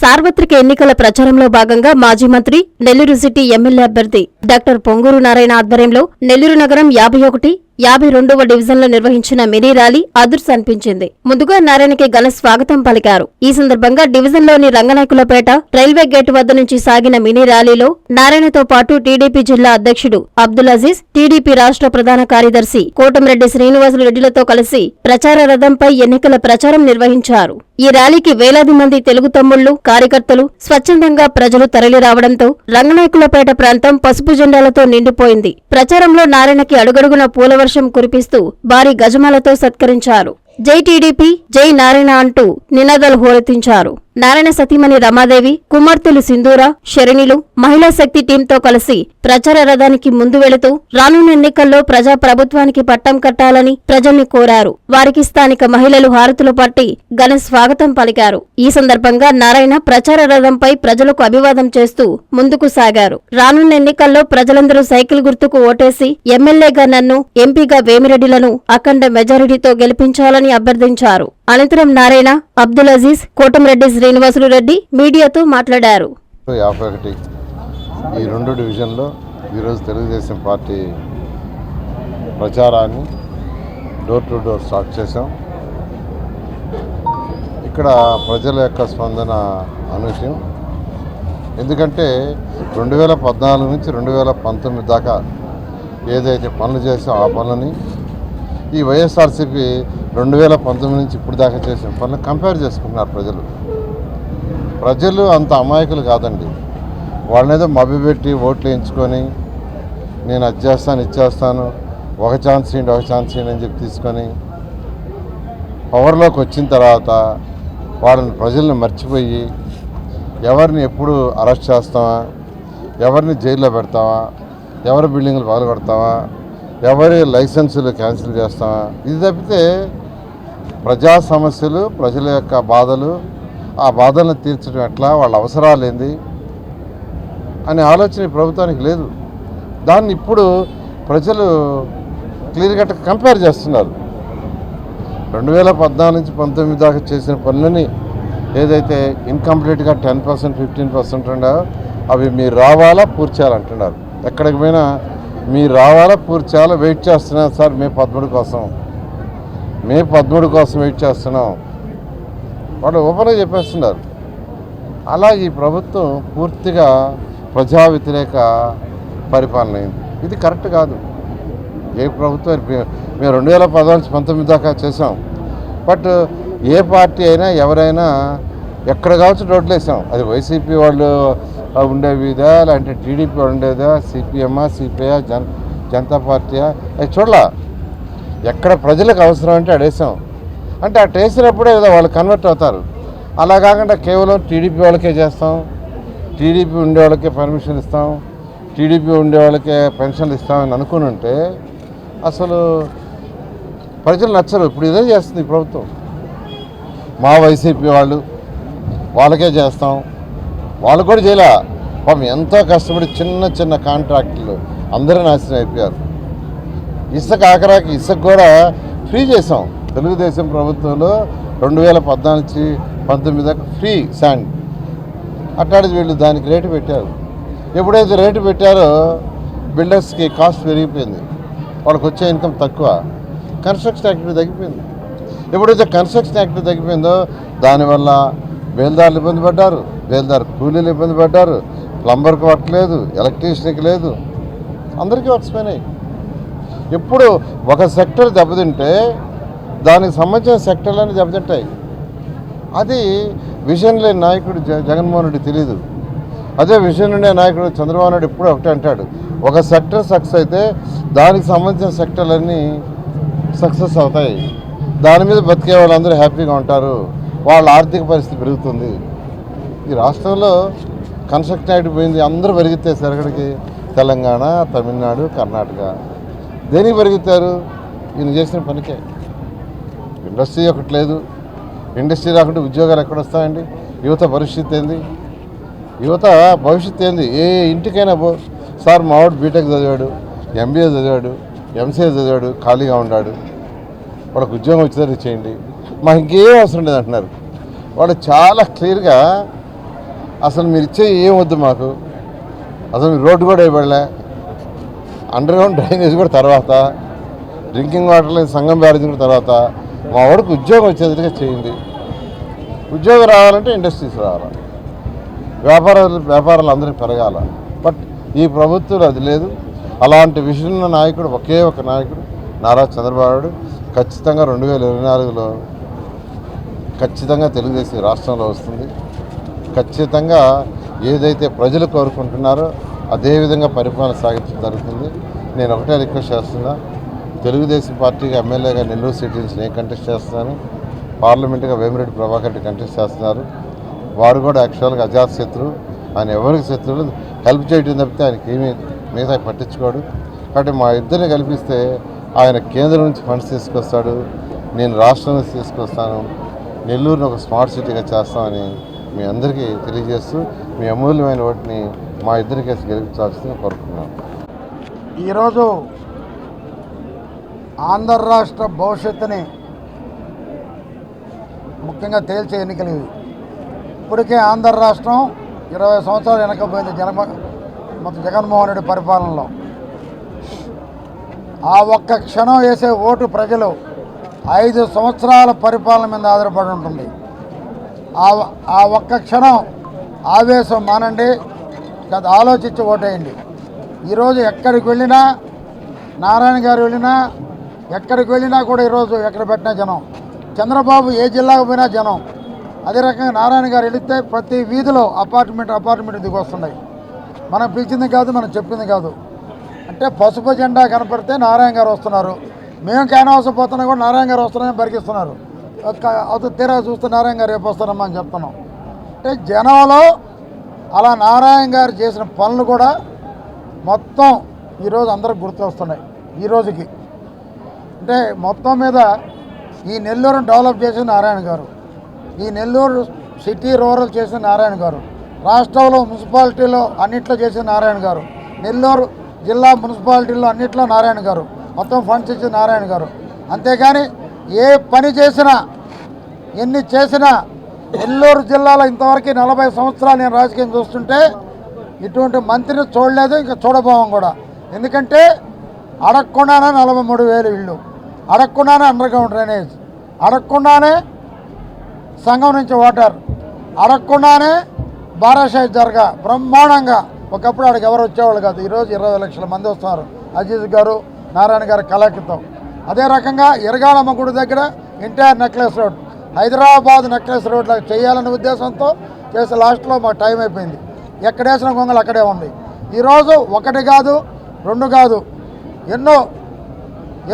సార్వత్రిక ఎన్నికల ప్రచారంలో భాగంగా మాజీ మంత్రి నెల్లూరు సిటీ ఎమ్మెల్యే అభ్యర్థి డాక్టర్ పొంగూరు నారాయణ ఆధ్వర్యంలో నెల్లూరు నగరం యాభై ఒకటి యాభై రెండవ డివిజన్లో నిర్వహించిన మినీ ర్యాలీ అదుర్స్ అనిపించింది. ముందుగా నారాయణకి ఘన స్వాగతం పలికారు. ఈ సందర్భంగా డివిజన్లోని రంగనాయకులపేట రైల్వే గేట్ వద్ద నుంచి సాగిన మినీ ర్యాలీలో నారాయణతో పాటు టీడీపీ జిల్లా అధ్యక్షుడు అబ్దుల్ అజీజ్ టీడీపీ రాష్ట్ర ప్రధాన కార్యదర్శి కోటమిరెడ్డి శ్రీనివాసులు రెడ్డిలతో కలిసి ప్రచార రథంపై ఎన్నికల ప్రచారం నిర్వహించారు. ఈ ర్యాలీకి వేలాది మంది తెలుగు తమ్ముళ్ళు కార్యకర్తలు స్వచ్ఛందంగా ప్రజలు తరలిరావడంతో రంగనాయకులపేట ప్రాంతం పసుపు జెండాలతో నిండిపోయింది. ప్రచారంలో నారాయణకి అడుగడుగున పూలవర్షం కురిపిస్తూ భారీ గజమాలతో సత్కరించారు. జై టీడీపీ జై నారాయణ అంటూ నినాదాలు హోరెత్తించారు. నారాయణ సతీమణి రమాదేవి కుమార్తెలు సింధూర శరణిలు మహిళా శక్తి టీంతో కలిసి ప్రచార రథానికి ముందు వెళుతూ రానున్న ఎన్నికల్లో ప్రజా ప్రభుత్వానికి పట్టం కట్టాలని ప్రజల్ని కోరారు. వారికి స్థానిక మహిళలు హారతులు పట్టి ఘన స్వాగతం పలికారు. ఈ సందర్భంగా నారాయణ ప్రచార రథంపై ప్రజలకు అభివాదం చేస్తూ ముందుకు సాగారు. రానున్న ఎన్నికల్లో ప్రజలందరూ సైకిల్ గుర్తుకు ఓటేసి ఎమ్మెల్యేగా నన్ను ఎంపీగా వేమిరెడ్డిలను అఖండ మెజారిటీతో గెలిపించాలని అభ్యర్థించారు. అనంతరం నారాయణ అబ్దుల్ అజీజ్ కోటమిరెడ్డి శ్రీనివాసులు రెడ్డి మీడియాతో మాట్లాడారు. యాభై ఒకటి ఈ రెండు డివిజన్లో ఈరోజు తెలుగుదేశం పార్టీ ప్రచారాన్ని డోర్ టు డోర్ స్టార్ట్ చేసాం ఇక్కడ ప్రజల యొక్క స్పందన అనూహ్యం. ఎందుకంటే రెండు వేల పద్నాలుగు నుంచి రెండు వేల పంతొమ్మిది దాకా ఏదైతే పనులు చేసాం ఆ పనులని ఈ వైఎస్ఆర్సీపీ రెండు వేల పంతొమ్మిది నుంచి ఇప్పుడు దాకా చేసిన పనులు కంపేర్ చేసుకుంటున్నారు ప్రజలు. ప్రజలు అంత అమాయకులు కాదండి. వాళ్ళనేదో మభ్యపెట్టి ఓట్లు వేయించుకొని నేను అది చేస్తాను ఇచ్చేస్తాను ఒక ఛాన్స్ ఏంటి ఒక ఛాన్స్ ఏంటి అని చెప్పి తీసుకొని పవర్లోకి వచ్చిన తర్వాత వాళ్ళని ప్రజల్ని మర్చిపోయి ఎవరిని ఎప్పుడు అరెస్ట్ చేస్తామా ఎవరిని జైల్లో పెడతామా ఎవరి బిల్డింగ్లు పగలగొడతామా ఎవరి లైసెన్సులు క్యాన్సిల్ చేస్తామా ఇది తప్పితే ప్రజా సమస్యలు ప్రజల యొక్క బాధలు ఆ బాధలను తీర్చడం ఎట్లా? వాళ్ళ అవసరాలు ఏంది? అనే ఆలోచన ప్రభుత్వానికి లేదు. దాన్ని ఇప్పుడు ప్రజలు క్లియర్ కట్ కంపేర్ చేస్తున్నారు. రెండు వేల పద్నాలుగు నుంచి పంతొమ్మిది దాకా చేసిన పనులని ఏదైతే ఇన్కంప్లీట్గా టెన్ పర్సెంట్ ఫిఫ్టీన్ పర్సెంట్ ఉన్నాయో అవి మీరు రావాలా పూర్చేయాలంటున్నారు ఎక్కడికి పోయినా మీరు రావాలా పూర్చాలా వెయిట్ చేస్తున్నాం సార్ మే పదమూడు కోసం. మే పదమూడు కోసం వెయిట్ చేస్తున్నాం. వాళ్ళు ఓపెన్గా చెప్పేస్తున్నారు. అలా ఈ ప్రభుత్వం పూర్తిగా ప్రజా వ్యతిరేక పరిపాలన అయింది. ఇది కరెక్ట్ కాదు. ఏ ప్రభుత్వం మేము రెండు వేల పదహారు పంతొమ్మిది దాకా చేసాం బట్ ఏ పార్టీ అయినా ఎవరైనా ఎక్కడ కావచ్చు రోడ్లు వేసాం. అది వైసీపీ వాళ్ళు ఉండేవిదా లేదంటే టీడీపీ వాళ్ళు ఉండేదా సిపిఎమ్మా సిపిఐ జన జనతా పార్టీయా? అది చూడలా. ఎక్కడ ప్రజలకు అవసరం అంటే అడేసాం. అంటే అటు వేసినప్పుడే కదా వాళ్ళు కన్వర్ట్ అవుతారు. అలా కాకుండా కేవలం టీడీపీ వాళ్ళకే చేస్తాం. టీడీపీ ఉండే వాళ్ళకే పర్మిషన్ ఇస్తాం. టీడీపీ ఉండే వాళ్ళకే పెన్షన్లు ఇస్తామని అనుకుని ఉంటే అసలు ప్రజలు నచ్చరు. ఇప్పుడు ఇదే చేస్తుంది ఈ ప్రభుత్వం. మా వైసీపీ వాళ్ళు వాళ్ళకే చేస్తాం. వాళ్ళు కూడా చేయలే. పాపం ఎంతో కష్టపడి చిన్న చిన్న కాంట్రాక్టులు అందరూ నాశనం అయిపోయారు. ఇసుక ఆఖరాకి ఇసుక కూడా ఫ్రీ చేసాం. తెలుగుదేశం ప్రభుత్వంలో రెండు వేల పద్నాలుగు నుంచి పంతొమ్మిది ఫ్రీ శాండ్ అట్టాడికి వీళ్ళు దానికి రేటు పెట్టారు. ఎప్పుడైతే రేటు పెట్టారో బిల్డర్స్కి కాస్ట్ పెరిగిపోయింది. వాళ్ళకి వచ్చే ఇన్కమ్ తక్కువ. కన్స్ట్రక్షన్ యాక్టివిటీ తగ్గిపోయింది. ఎప్పుడైతే కన్స్ట్రక్షన్ యాక్టివిటీ తగ్గిపోయిందో దానివల్ల బేల్దారులు ఇబ్బంది పడ్డారు. బేల్దారు కూలీలు ఇబ్బంది పడ్డారు. ప్లంబర్కి వర్క్ లేదు ఎలక్ట్రీషియన్కి లేదు. అందరికీ వర్క్స్ పోయినాయి. ఎప్పుడు ఒక సెక్టర్ దెబ్బతింటే దానికి సంబంధించిన సెక్టర్లన్నీ దెబ్బతింటాయి. అది విజన్ లేని నాయకుడు జ జగన్మోహన్ రెడ్డి తెలియదు అదే విజన్ ఉండే నాయకుడు చంద్రబాబు నాయుడు ఎప్పుడు ఒకటే అంటాడు. ఒక సెక్టర్ సక్సెస్ అయితే దానికి సంబంధించిన సెక్టర్లన్నీ సక్సెస్ అవుతాయి. దాని మీద బతికే వాళ్ళందరూ హ్యాపీగా ఉంటారు. వాళ్ళ ఆర్థిక పరిస్థితి పెరుగుతుంది. ఈ రాష్ట్రంలో కన్స్ట్రక్షన్ యాక్ట్ పోయింది. అందరూ పెరిగితే సరగడికి తెలంగాణ తమిళనాడు కర్ణాటక. దేనికి పెరుగుతారు ఈయన చేసిన పనికే. ఇండస్ట్రీ ఒకటి లేదు. ఇండస్ట్రీ రాకుంటే ఉద్యోగాలు ఎక్కడ వస్తాయండి? యువత భవిష్యత్ ఏంది? యువత భవిష్యత్తు ఏంది? ఏ ఇంటికైనా పో. సార్ మావాడు బీటెక్ చదివాడు ఎంబీఏ చదివాడు ఎంసీఏ చదివాడు ఖాళీగా ఉన్నాడు. వాళ్ళకు ఉద్యోగం వచ్చేసరికి చేయండి. మాకు ఇంకేం అవసరం లేదు అంటున్నారు. వాళ్ళు చాలా క్లియర్గా అసలు మీరు ఇచ్చే ఏం వద్దు మాకు. అసలు మీరు రోడ్డు కూడా ఇవ్వలే అండర్ గ్రౌండ్ డ్రైనేజ్ కూడా తర్వాత. డ్రింకింగ్ వాటర్ లేని సంఘం బ్యారేజ్ కూడా తర్వాత. మా వాడికి ఉద్యోగం వచ్చేదిగా చేయండి. ఉద్యోగం రావాలంటే ఇండస్ట్రీస్ రావాలి. వ్యాపారాలు వ్యాపారాలు అందరికీ పెరగాల. బట్ ఈ ప్రభుత్వం అది లేదు. అలాంటి విషయంలో నాయకుడు ఒకే ఒక నాయకుడు నారా చంద్రబాబు ఖచ్చితంగా రెండు వేల ఇరవై నాలుగులో ఖచ్చితంగా తెలుగుదేశం రాష్ట్రంలో వస్తుంది. ఖచ్చితంగా ఏదైతే ప్రజలు కోరుకుంటున్నారో అదేవిధంగా పరిపాలన సాగించడం జరుగుతుంది. నేను ఒకటే రిక్వెస్ట్ చేస్తున్నా. తెలుగుదేశం పార్టీగా ఎమ్మెల్యేగా నెల్లూరు సిటీ నుంచి నేను కంటెస్ట్ చేస్తున్నాను. పార్లమెంట్గా వేమిరెడ్డి ప్రభాకర్ రెడ్డి కంటెస్ట్ చేస్తున్నారు. వారు కూడా యాక్చువల్గా అజాత్ శత్రువు ఆయన ఎవరికి శత్రువులు హెల్ప్ చేయడం తప్పితే ఆయనకి ఏమీ మిగతా పట్టించుకోడు. కాబట్టి మా ఇద్దరిని కల్పిస్తే ఆయన కేంద్రం నుంచి ఫండ్స్ తీసుకొస్తాడు. నేను రాష్ట్రం నుంచి తీసుకొస్తాను. నెల్లూరుని ఒక స్మార్ట్ సిటీగా చేస్తామని మీ అందరికీ తెలియజేస్తూ మీ అమూల్యమైన వాటిని మా ఇద్దరికి కేసు కోరుకున్నాను కోరుకుంటున్నాను. ఈరోజు ఆంధ్ర రాష్ట్ర భవిష్యత్తుని ముఖ్యంగా తేల్చే ఎన్నికలు ఇవి. ఇప్పటికే ఆంధ్ర రాష్ట్రం ఇరవై సంవత్సరాలు వెనకపోయింది జగన్ మొత్తం జగన్మోహన్ రెడ్డి పరిపాలనలో. ఆ ఒక్క క్షణం వేసే ఓటు ప్రజలు ఐదు సంవత్సరాల పరిపాలన మీద ఆధారపడి ఉంటుంది. ఆ ఆ ఒక్క క్షణం ఆవేశం మానండి కాదు ఆలోచించి ఓటేయండి. ఈరోజు ఎక్కడికి వెళ్ళినా నారాయణ గారు వెళ్ళినా ఎక్కడికి వెళ్ళినా కూడా ఈరోజు ఎక్కడ పెట్టినా జనం. చంద్రబాబు ఏ జిల్లాకు పోయినా జనం. అదే రకంగా నారాయణ గారు వెళితే ప్రతి వీధిలో అపార్ట్మెంట్ అపార్ట్మెంట్ దిగొస్తున్నాయి మనం పిలిచింది కాదు మనం చెప్పింది కాదు. అంటే పసుపు జెండా కనపడితే నారాయణ గారు వస్తున్నారు. మేము క్యాన్వాస్ పోతున్నా కూడా నారాయణ గారు వస్తున్నారని బరికిస్తున్నారు ఒక్క తీరా చూస్తే నారాయణ గారు రేపు వస్తారమ్మా అని చెప్తున్నాం. అంటే జనంలో అలా నారాయణ గారు చేసిన పనులు కూడా మొత్తం ఈరోజు అందరికి గుర్తు వస్తున్నాయి. ఈ రోజుకి. అంటే మొత్తం మీద ఈ నెల్లూరును డెవలప్ చేసిన నారాయణ గారు. ఈ నెల్లూరు సిటీ రూరల్ చేసిన నారాయణ గారు. రాష్ట్రంలో మున్సిపాలిటీలో అన్నిట్లో చేసిన నారాయణ గారు. నెల్లూరు జిల్లా మున్సిపాలిటీలో అన్నిట్లో నారాయణ గారు. మొత్తం ఫండ్స్ ఇచ్చిన నారాయణ గారు. అంతేకాని ఏ పని చేసినా ఎన్ని చేసినా నెల్లూరు జిల్లాలో ఇంతవరకు నలభై సంవత్సరాలు నేను రాజకీయం చూస్తుంటే ఇటువంటి మంత్రిని చూడలేదు ఇంకా చూడబోవం కూడా. ఎందుకంటే అడగకుండానే నలభై మూడు వేలు ఇళ్ళు. అడగకుండానే అండర్ గ్రౌండ్ డ్రైనేజ్ అడగకుండానే సంఘం నుంచి వాటర్ అడగకుండానే బారాషాయి జరగ బ్రహ్మాండంగా ఒకప్పుడు ఆడికి ఎవరు వచ్చేవాళ్ళు కాదు. ఈరోజు ఇరవై లక్షల మంది వస్తున్నారు. అజీజ్ గారు నారాయణ గారి కలకితో అదే రకంగా ఇరగాలమ్మ గుడి దగ్గర NTR necklace road Hyderabad necklace రోడ్లో చేయాలనే ఉద్దేశంతో చేసి లాస్ట్లో మాకు టైం అయిపోయింది. ఎక్కడేసిన గొంగలు అక్కడే ఉంది. ఈరోజు ఒకటి కాదు రెండు కాదు ఎన్నో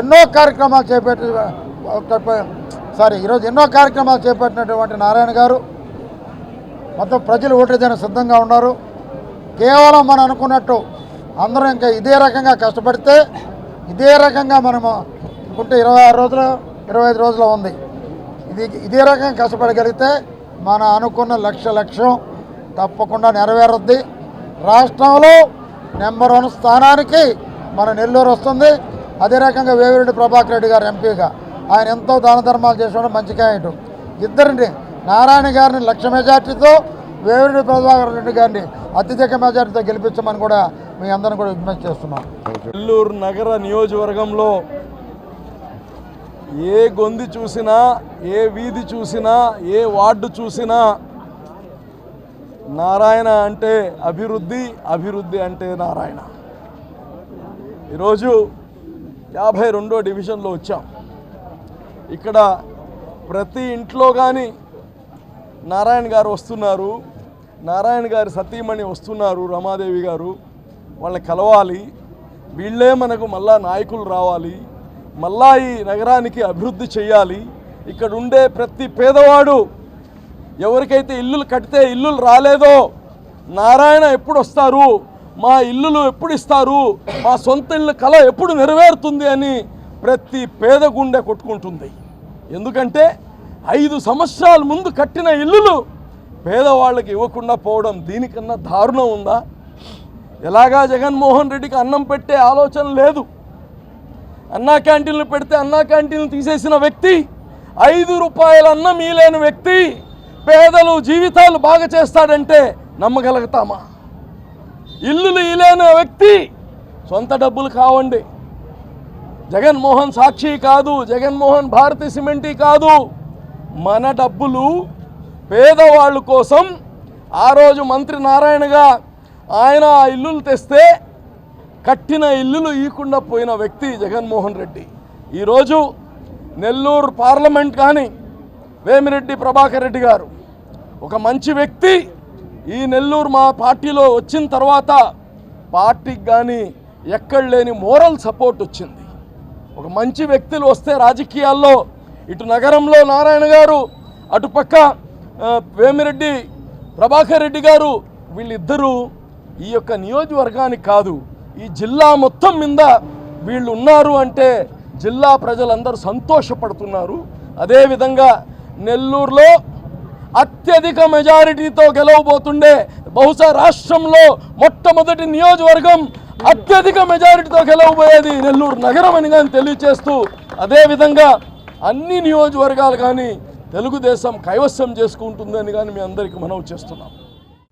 ఎన్నో కార్యక్రమాలు చేపట్టి సారీ ఈరోజు ఎన్నో కార్యక్రమాలు చేపట్టినటువంటి నారాయణ గారు. మొత్తం ప్రజలు ఓటేదానికి సిద్ధంగా ఉన్నారు. కేవలం మనం అనుకున్నట్టు అందరం ఇంకా ఇదే రకంగా కష్టపడితే ఇదే రకంగా మనము ఇంకుంటే ఇరవై ఆరు రోజులు ఇరవై ఐదు రోజులు ఉంది. ఇది ఇదే రకంగా కష్టపడగలిగితే మన అనుకున్న లక్ష్య లక్ష్యం తప్పకుండా నెరవేరుద్ది. రాష్ట్రంలో నెంబర్ వన్ స్థానానికి మన నెల్లూరు వస్తుంది. అదే రకంగా వేవిరెడ్డి ప్రభాకర్ రెడ్డి గారు ఎంపీగా ఆయన ఎంతో దాన ధర్మాలు చేసిన మంచి క్యాండిడేట్ ఇద్దరిని నారాయణ గారిని లక్ష మెజార్టీతో వేవిరెడ్డి ప్రభాకర్ రెడ్డి గారిని అత్యధిక మెజార్టీతో గెలిపించమని కూడా మీ అందరిని కూడా విజ్ఞప్తి చేస్తున్నాం. నెల్లూరు నగర నియోజకవర్గంలో ఏ గొంది చూసినా ఏ వీధి చూసినా ఏ వార్డు చూసినా నారాయణ అంటే అభివృద్ధి అభివృద్ధి అంటే నారాయణ. ఈరోజు యాభై రెండో డివిజన్లో వచ్చాం. ఇక్కడ ప్రతి ఇంట్లో కానీ నారాయణ గారు వస్తున్నారు. నారాయణ గారు సతీమణి వస్తున్నారు రమాదేవి గారు. వాళ్ళని కలవాలి. వీళ్ళే మనకు మళ్ళా నాయకులు రావాలి. మళ్ళా ఈ నగరానికి అభివృద్ధి చేయాలి. ఇక్కడ ఉండే ప్రతి పేదవాడు ఎవరికైతే ఇల్లులు కడితే ఇల్లులు రాలేదో నారాయణ ఎప్పుడు వస్తారు? మా ఇల్లులు ఎప్పుడు ఇస్తారు మా సొంత ఇల్లు కళ ఎప్పుడు నెరవేరుతుంది అని ప్రతి పేద గుండె కొట్టుకుంటుంది. ఎందుకంటే ఐదు సంవత్సరాల ముందు కట్టిన ఇల్లులు పేదవాళ్ళకి ఇవ్వకుండా పోవడం దీనికన్నా దారుణం ఉందా? ఎలాగా జగన్మోహన్ రెడ్డికి అన్నం పెట్టే ఆలోచన లేదు. అన్నా క్యాంటీన్లు పెడితే అన్నా క్యాంటీన్లు తీసేసిన వ్యక్తి ఐదు రూపాయల అన్నం ఈలేని వ్యక్తి పేదలు జీవితాలు బాగా చేస్తాడంటే నమ్మగలుగుతామా? ఇల్లులు ఇలేని వ్యక్తి సొంత డబ్బులు కావండి. జగన్మోహన్ సాక్షి కాదు జగన్మోహన్ భారతి సిమెంటి కాదు. మన డబ్బులు పేదవాళ్ళ కోసం ఆ రోజు మంత్రి నారాయణగా ఆయన ఆ ఇల్లులు తెస్తే కట్టిన ఇల్లులు ఈకుండా పోయిన వ్యక్తి జగన్మోహన్ రెడ్డి. ఈరోజు నెల్లూరు పార్లమెంట్ కానీ వేమిరెడ్డి ప్రభాకర్ రెడ్డి గారు ఒక మంచి వ్యక్తి ఈ నెల్లూరు మా పార్టీలో వచ్చిన తర్వాత పార్టీకి కానీ ఎక్కడ లేని మోరల్ సపోర్ట్ వచ్చింది. ఒక మంచి వ్యక్తులు వస్తే రాజకీయాల్లో ఇటు నగరంలో నారాయణ గారు అటుపక్క వేమిరెడ్డి ప్రభాకర్ రెడ్డి గారు వీళ్ళిద్దరూ ఈ యొక్క నియోజకవర్గానికి కాదు ఈ జిల్లా మొత్తం మీద వీళ్ళు ఉన్నారు అంటే జిల్లా ప్రజలందరూ సంతోషపడుతున్నారు. అదేవిధంగా నెల్లూరులో అత్యధిక మెజారిటీతో గెలవబోతుండే బహుశా రాష్ట్రంలో మొట్టమొదటి నియోజకవర్గం అత్యధిక మెజారిటీతో గెలవబోయేది నెల్లూరు నగరం అని కానీ తెలియచేస్తూ అదేవిధంగా అన్ని నియోజకవర్గాలు కానీ తెలుగుదేశం కైవసం చేసుకుంటుందని కానీ మీ అందరికీ మనవి చేస్తున్నాం.